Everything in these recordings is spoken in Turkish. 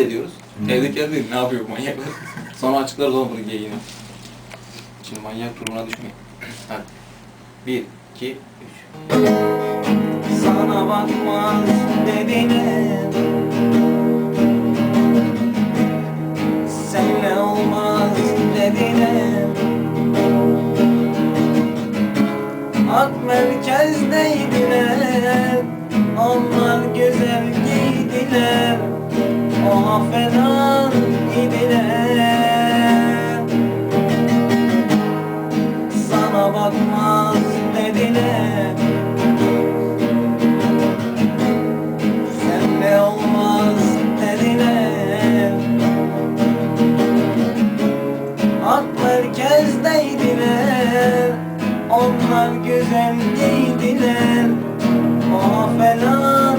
ediyoruz. Evdekiler dedi ne yapıyor bu manyaklar? Sonra açıklarız oğlum bunu geyini. Şimdi manyak durumuna düşmeyin. Hadi. Bir, iki, üç. Sana bakmaz dediler Seninle olmaz dediler Ak merkezdeydiler Onlar güzel giydiler Fena idiler Sana bakmaz dediler Senle olmaz dediler Ak merkezdeydiler Onlar güzel giydiler. O falan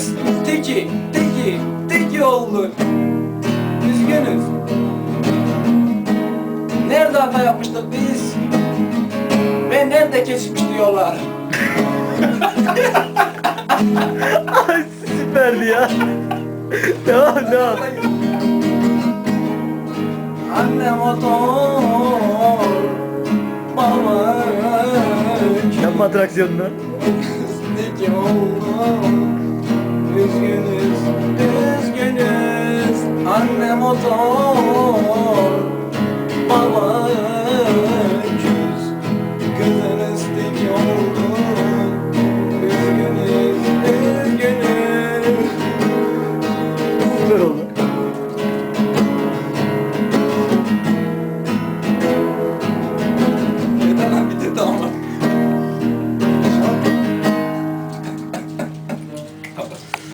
Kızınız teki, teki, teki oldu. Üzgünüz. Nerede hata yapmıştık biz? Ve nerede kesmiş diyorlar. Ay süperdi ya. Devam devam. Anne motor, baba. Yapma atraksiyonunu. Teki oldu. Üzgünüz, üzgünüz. Anne motor,